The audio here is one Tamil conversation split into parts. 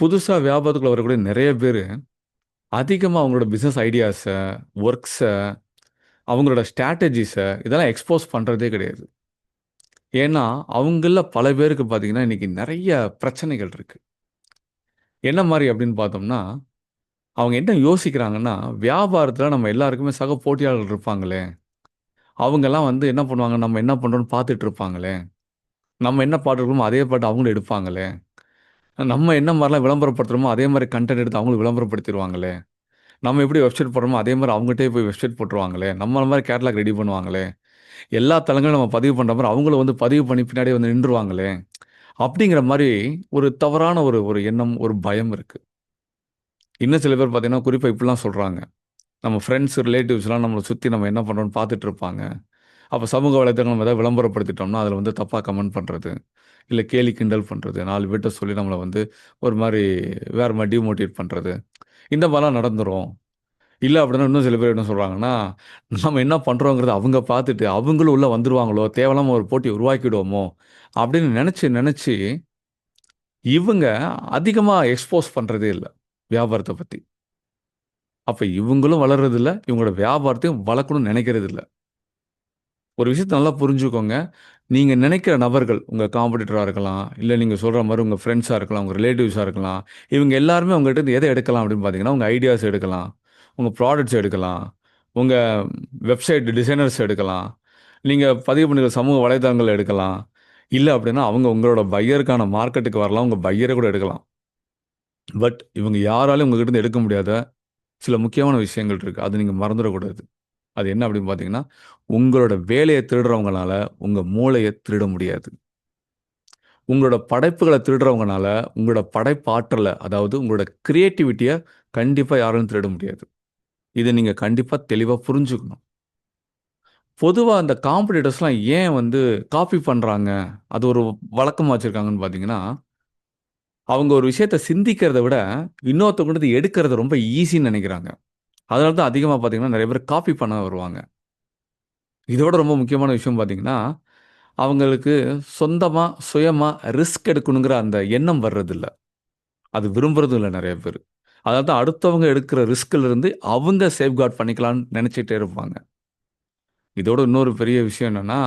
புதுசாக வியாபாரத்துக்குள்ள வரக்கூடிய நிறைய பேர் அதிகமாக அவங்களோட பிஸ்னஸ் ஐடியாஸை ஒர்க்ஸை அவங்களோட ஸ்ட்ராட்டஜிஸை இதெல்லாம் எக்ஸ்போஸ் பண்ணுறதே கிடையாது. ஏன்னா, அவங்களில் பல பேருக்கு பார்த்தீங்கன்னா, இன்றைக்கி நிறைய பிரச்சனைகள் இருக்குது என்ன மாதிரி அப்படின்னு பார்த்தோம்னா, அவங்க என்ன யோசிக்கிறாங்கன்னா, வியாபாரத்தில் நம்ம எல்லாருக்குமே சக போட்டியாளர்கள் இருப்பாங்களே! அவங்கெல்லாம் வந்து என்ன பண்ணுவாங்க, நம்ம என்ன பண்ணுறோன்னு பார்த்துட்டு இருப்பாங்களே! நம்ம என்ன பாட்டு இருக்கோமோ அதே பாட்டு அவங்களும் எடுப்பாங்களே! நம்ம என்ன மாதிரிலாம் விளம்பரப்படுத்துறோமோ, அதே மாதிரி கன்டென்ட் எடுத்து அவங்களும் விளம்பரப்படுத்திடுவாங்களே நம்ம எப்படி வெப்சைட் போடுறோமோ, அதே மாதிரி அவங்கட்டயே போய் வெப்சைட் போட்டுருவாங்களே! நம்மள மாதிரி கேட்லாக் ரெடி பண்ணுவாங்களே! எல்லா தளங்களும் நம்ம பதிவு பண்ணுற மாதிரி அவங்களும் வந்து பதிவு பண்ணி பின்னாடியே வந்து நின்றுவாங்களே! அப்படிங்கிற மாதிரி ஒரு தவறான ஒரு ஒரு எண்ணம், ஒரு பயம் இருக்குது இன்னும் சில பேர் பார்த்தீங்கன்னா, குறிப்பாக இப்படிலாம் சொல்கிறாங்க நம்ம ஃப்ரெண்ட்ஸ், ரிலேட்டிவ்ஸ்லாம் நம்மளை சுற்றி நம்ம என்ன பண்ணுறோன்னு பார்த்துட்டு இருப்பாங்க. அப்போ சமூக வலைத்தளங்களை நம்ம ஏதாவது விளம்பரப்படுத்திட்டோம்னா, அதில் வந்து தப்பாக கமெண்ட் பண்ணுறது இல்லை கேலி கிண்டல் பண்ணுறது நாலு பேர்கிட்ட சொல்லி நம்மளை வந்து ஒரு மாதிரி வேறு மாதிரி டிமோட்டிவேட் பண்ணுறது இந்த மாதிரிலாம் நடந்துரும். இல்லை அப்படின்னா இன்னும் சில பேர் என்ன சொல்கிறாங்கன்னா நம்ம என்ன பண்ணுறோங்கிறத அவங்க பார்த்துட்டு, அவங்களும் உள்ளே வந்துடுவாங்களோ தேவையில்லாம ஒரு போட்டி உருவாக்கிடுவோமோ! அப்படின்னு நினச்சி நினச்சி இவங்க அதிகமாக எக்ஸ்போஸ் பண்ணுறதே இல்லை வியாபாரத்தை பற்றி அப்போ இவங்களும் வளர்றதில்ல, இவங்களோட வியாபாரத்தையும் வளர்க்கணும்னு நெனைக்கிறதில்ல. ஒரு விஷயத்த நல்லா புரிஞ்சுக்கோங்க. நீங்கள் நினைக்கிற நபர்கள், உங்கள் காம்படிட்டராக இருக்கலாம், இல்லை நீங்கள் சொல்கிற மாதிரி உங்கள் ஃப்ரெண்ட்ஸாக இருக்கலாம், உங்கள் ரிலேட்டிவ்ஸாக இருக்கலாம். இவங்க எல்லாருமே உங்கள்கிட்ட எதை எடுக்கலாம் அப்படின்னு பார்த்தீங்கன்னா, உங்கள் ஐடியாஸ் எடுக்கலாம், உங்கள் ப்ராடக்ட்ஸ் எடுக்கலாம், உங்கள் வெப்சைட் டிசைனர்ஸ் எடுக்கலாம், நீங்கள் பதிவு பண்ணிக்கிற சமூக வலைதளங்கள் எடுக்கலாம். இல்லை அப்படின்னா, அவங்க உங்களோட பையருக்கான மார்க்கெட்டுக்கு வரலாம். உங்கள் பையரை கூட எடுக்கலாம். பட் இவங்க யாராலையும் உங்ககிட்ட எடுக்க முடியாத சில முக்கியமான விஷயங்கள் இருக்குது அது நீங்கள் மறந்துடக்கூடாது அது என்ன அப்படின்னு பார்த்தீங்கன்னா, உங்களோட வேலையை திருடுறவங்களால உங்கள் மூளையை திருட முடியாது. உங்களோட படைப்புகளை திருடுறவங்கனால உங்களோட படைப்பாற்றல, அதாவது உங்களோட க்ரியேட்டிவிட்டியை கண்டிப்பாக யாரும் திருட முடியாது. இதை நீங்கள் கண்டிப்பாக தெளிவாக புரிஞ்சுக்கணும். பொதுவாக அந்த காம்படிட்டர்ஸ்லாம் ஏன் வந்து காப்பி பண்ணுறாங்க அது ஒரு வழக்கமாக வச்சுருக்காங்கன்னு பார்த்தீங்கன்னா, அவங்க ஒரு விஷயத்த சிந்திக்கிறத விட, இன்னொருத்த கொண்டு எடுக்கிறது ரொம்ப ஈஸின்னு நினைக்கிறாங்க அதனால தான் அதிகமாக பார்த்தீங்கன்னா, நிறைய பேர் காப்பி பண்ண வருவாங்க. இதோட ரொம்ப முக்கியமான விஷயம் பார்த்தீங்கன்னா, அவங்களுக்கு சொந்தமாக சுயமாக ரிஸ்க் எடுக்கணுங்கிற அந்த எண்ணம் வர்றதில்ல. அது விரும்புறதும் இல்லை நிறைய பேர் அதனால தான் அடுத்தவங்க எடுக்கிற ரிஸ்க்ல அவங்க சேஃப்கார்ட் பண்ணிக்கலாம்னு நினச்சிட்டே இருப்பாங்க. இதோட இன்னொரு பெரிய விஷயம் என்னென்னா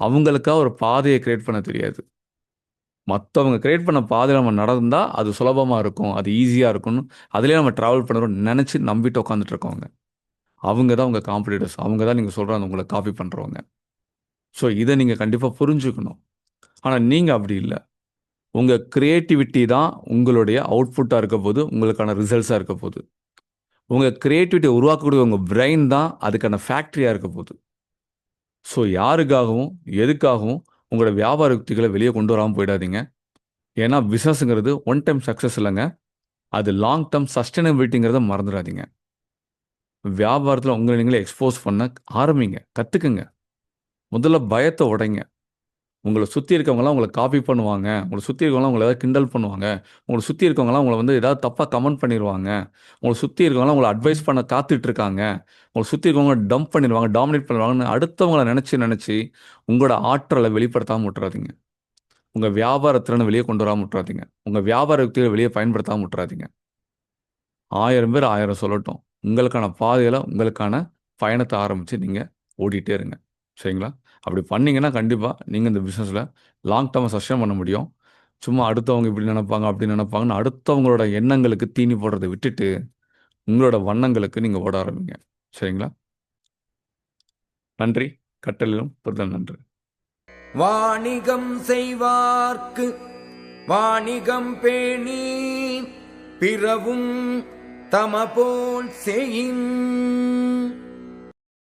அவங்களுக்காக ஒரு பாதையை க்ரியேட் பண்ண தெரியாது. மற்றவங்க கிரியேட் பண்ண பாதையில் நம்ம நடந்தால் அது சுலபமாக இருக்கும். அது ஈஸியாக இருக்கும்னு, அதிலே நம்ம ட்ராவல் பண்ணுறோம்னு நினச்சி நம்பிட்டு உட்காந்துட்டு இருக்கவங்க. அவங்க தான் உங்கள் காம்படிட்டர்ஸ். அவங்க தான் நீங்கள் சொல்கிற அந்த உங்களை காப்பி பண்ணுறவங்க ஸோ இதை நீங்கள் கண்டிப்பாக புரிஞ்சுக்கணும். ஆனால் நீங்கள் அப்படி இல்லை உங்கள் க்ரியேட்டிவிட்டி தான் உங்களுடைய அவுட்புட்டாக இருக்க போது உங்களுக்கான ரிசல்ட்ஸா இருக்கப்போது. உங்கள் க்ரியேட்டிவிட்டியை உருவாக்கக்கூடிய உங்கள் பிரெயின் தான் அதுக்கான ஃபேக்டரியா இருக்கப்போது. ஸோ யாருக்காகவும், எதுக்காகவும் உங்களோட வியாபார யுக்திகளை வெளியே கொண்டு வராமல் போயிடாதீங்க. ஏன்னா பிசினஸ்ங்கிறது ஒன் டைம் சக்ஸஸ் இல்லைங்க அது லாங் டேர்ம் சஸ்டைனபிலிட்டிங்கிறத மறந்துடாதீங்க வியாபாரத்தில் உங்களை நீங்களே எக்ஸ்போஸ் பண்ண ஆரம்பிங்க. கற்றுக்குங்க முதல்ல பயத்தை உடைங்க. உங்களை சுற்றி இருக்கவங்கலாம் உங்களை காப்பி பண்ணுவாங்க. உங்களை சுற்றி இருக்கவங்களாம் உங்களை ஏதாவது கிண்டல் பண்ணுவாங்க. உங்களை சுற்றி இருக்கவங்களாம் உங்களை வந்து ஏதாவது தப்பாக கமெண்ட் பண்ணிடுவாங்க உங்களை சுற்றி இருக்கவங்களாம் உங்களை அட்வைஸ் பண்ண காத்துட்டு இருக்காங்க. உங்களை சுற்றி இருக்கவங்க டம்ப் பண்ணிடுவாங்க டாமினேட் பண்ணுவாங்கன்னு அடுத்தவங்களை நினச்சி நினச்சி உங்களோட ஆற்றலை வெளிப்படுத்தாம விட்டுறாதீங்க. உங்கள் வியாபார வெளியே கொண்டு வராமல் விட்டுறாதீங்க. உங்கள் வியாபார யுக்திகள வெளியே பயன்படுத்தாமல் விட்டுறாதீங்க. ஆயிரம் பேர் ஆயிரம் சொல்லட்டும். உங்களுக்கான பாதையில் உங்களுக்கான பயணத்தை ஆரம்பித்து நீங்கள் ஓடிட்டே இருங்க. சரிங்களா? அப்படி பண்ணீங்கன்னா, கண்டிப்பா நீங்க இந்த பிசினஸ்ல லாங் டெர்மா சஸ்டெயின் பண்ண முடியும். சும்மா அடுத்தவங்க இப்படி நெனப்பாங்க, அப்படி நெனப்பாங்கன்னு அடுத்தவங்களோட எண்ணங்களுக்கு தீனி போடுறத விட்டுட்டு, உங்களோட வண்ணங்களுக்கு நீங்க ஓட ஆரம்பிங்க. சரிங்களா? நன்றி. கற்றலிலும் புரிதல் நன்று. வாணிகம் செய்வார்க்கு வாணிகம் பேணி பிறவும் தமபோல் செய்யும்